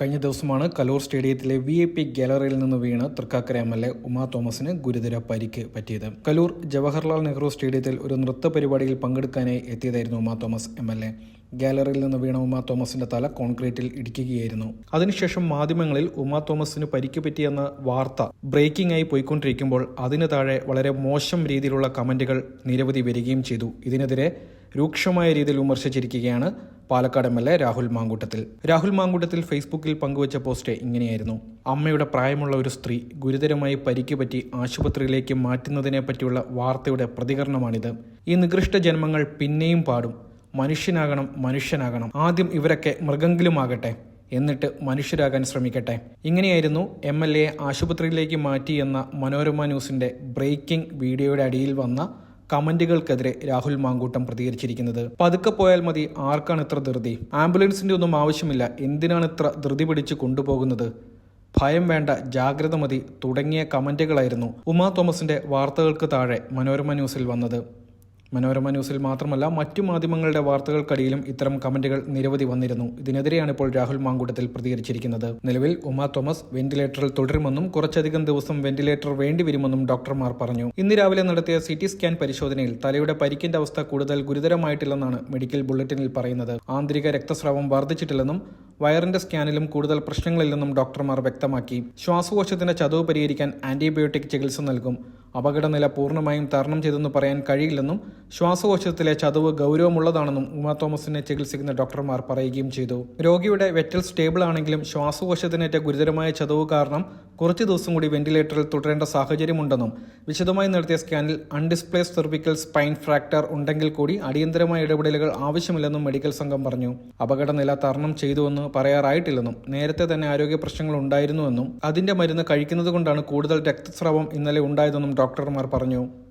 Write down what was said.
കഴിഞ്ഞ ദിവസമാണ് കലൂർ സ്റ്റേഡിയത്തിലെ വി ഐ പി ഗാലറിയിൽ നിന്ന് വീണ് Thrikkakara M L A Uma തോമസിന് ഗുരുതര പരിക്ക് പറ്റിയത്. കലൂർ ജവഹർലാൽ നെഹ്റു സ്റ്റേഡിയത്തിൽ ഒരു നൃത്ത പരിപാടിയിൽ പങ്കെടുക്കാനായി എത്തിയതായിരുന്നു Uma Thomas M L A. ഗാലറിയിൽ നിന്ന് വീണ ഉമാ തോമസിന്റെ തല കോൺക്രീറ്റിൽ ഇടിക്കുകയായിരുന്നു. അതിനുശേഷം മാധ്യമങ്ങളിൽ ഉമാ തോമസിന് പരിക്ക് പറ്റിയെന്ന വാർത്ത ബ്രേക്കിംഗ് ആയി പോയിക്കൊണ്ടിരിക്കുമ്പോൾ അതിന് താഴെ വളരെ മോശം രീതിയിലുള്ള കമന്റുകൾ നിരവധി വരികയും ചെയ്തു. ഇതിനെതിരെ രൂക്ഷമായ രീതിയിൽ വിമർശിച്ചിരിക്കുകയാണ് Palakkad M L A Rahul Mamkootathil. Rahul Mamkootathil ഫേസ്ബുക്കിൽ പങ്കുവച്ച പോസ്റ്റ് ഇങ്ങനെയായിരുന്നു. അമ്മയുടെ പ്രായമുള്ള ഒരു സ്ത്രീ ഗുരുതരമായി പരിക്ക് പറ്റി ആശുപത്രിയിലേക്ക് മാറ്റുന്നതിനെ പറ്റിയുള്ള വാർത്തയുടെ പ്രതികരണമാണിത്. ഈ നികൃഷ്ട ജന്മങ്ങൾ പിന്നെയും പാടും. മനുഷ്യനാകണം മനുഷ്യനാകണം. ആദ്യം ഇവരൊക്കെ മൃഗങ്കിലുമാകട്ടെ എന്നിട്ട് മനുഷ്യരാകാൻ ശ്രമിക്കട്ടെ. ഇങ്ങനെയായിരുന്നു എം എൽ എ ആശുപത്രിയിലേക്ക് മാറ്റി എന്ന മനോരമ ന്യൂസിന്റെ ബ്രേക്കിംഗ് വീഡിയോയുടെ അടിയിൽ വന്ന കമന്റുകൾക്കെതിരെ രാഹുൽ മാങ്കൂട്ടം പ്രതികരിച്ചിരിക്കുന്നത്. പതുക്കെ പോയാൽ മതി ആർക്കാണ് ഇത്ര ധൃതി? ആംബുലൻസിന്റെ ഒന്നും ആവശ്യമില്ല എന്തിനാണ് ഇത്ര ധൃതി പിടിച്ച് കൊണ്ടുപോകുന്നത്? ഭയം വേണ്ട ജാഗ്രത മതി തുടങ്ങിയ കമന്റുകളായിരുന്നു ഉമാ തോമസിന്റെ വാർത്തകൾക്ക് താഴെ മനോരമ ന്യൂസിൽ വന്നത്. മനോരമ ന്യൂസിൽ മാത്രമല്ല മറ്റു മാധ്യമങ്ങളുടെ വാർത്തകൾക്കടിയിലും ഇത്തരം കമന്റുകൾ നിരവധി വന്നിരുന്നു. ഇതിനെതിരെയാണ് ഇപ്പോൾ രാഹുൽ മാങ്കൂട്ടത്തിൽ പ്രതികരിച്ചിരിക്കുന്നത്. നിലവിൽ ഉമ തോമസ് വെന്റിലേറ്ററിൽ തുടരുമെന്നും കുറച്ചധികം ദിവസം വെന്റിലേറ്റർ വേണ്ടിവരുമെന്നും ഡോക്ടർമാർ പറഞ്ഞു. ഇന്ന് രാവിലെ നടത്തിയ സി ടി സ്കാൻ പരിശോധനയിൽ തലയുടെ പരിക്കിന്റെ അവസ്ഥ കൂടുതൽ ഗുരുതരമായിട്ടില്ലെന്നാണ് മെഡിക്കൽ ബുള്ളറ്റിനിൽ പറയുന്നത്. ആന്തരിക രക്തസ്രാവം വർദ്ധിച്ചിട്ടില്ലെന്നും വയറിന്റെ സ്കാനിലും കൂടുതൽ പ്രശ്നങ്ങളില്ലെന്നും ഡോക്ടർമാർ വ്യക്തമാക്കി. ശ്വാസകോശത്തിന്റെ ചതവ് പരിഹരിക്കാൻ ആന്റിബയോട്ടിക് ചികിത്സ നൽകും. അപകടനില പൂർണമായും തരണം ചെയ്തെന്ന് പറയാൻ കഴിയില്ലെന്നും ശ്വാസകോശത്തിലെ ചതവ് ഗൗരവമുള്ളതാണെന്നും ഉമാ തോമസിനെ ചികിത്സിക്കുന്ന ഡോക്ടർമാർ പറയുകയും ചെയ്തു. രോഗിയുടെ വെറ്റൽ സ്റ്റേബിൾ ആണെങ്കിലും ശ്വാസകോശത്തിനേറ്റ ഗുരുതരമായ ചതവ് കാരണം കുറച്ച് ദിവസം കൂടി വെന്റിലേറ്ററിൽ തുടരേണ്ട സാഹചര്യമുണ്ടെന്നും വിശദമായി നടത്തിയ സ്കാനിൽ അൺഡിസ്പ്ലേസ് സെർവിക്കൽ സ്പൈൻ ഫ്രാക്ടർ ഉണ്ടെങ്കിൽ കൂടി അടിയന്തരമായ ഇടപെടലുകൾ ആവശ്യമില്ലെന്നും മെഡിക്കൽ സംഘം പറഞ്ഞു. അപകടനില തരണം ചെയ്തുവെന്ന് പറയാറായിട്ടില്ലെന്നും നേരത്തെ തന്നെ ആരോഗ്യ പ്രശ്നങ്ങൾ ഉണ്ടായിരുന്നുവെന്നും അതിന്റെ മരുന്ന് കഴിക്കുന്നത് കൊണ്ടാണ് കൂടുതൽ രക്തസ്രാവം ഇന്നലെ ഉണ്ടായതെന്നും ഡോക്ടർമാർ പറഞ്ഞു.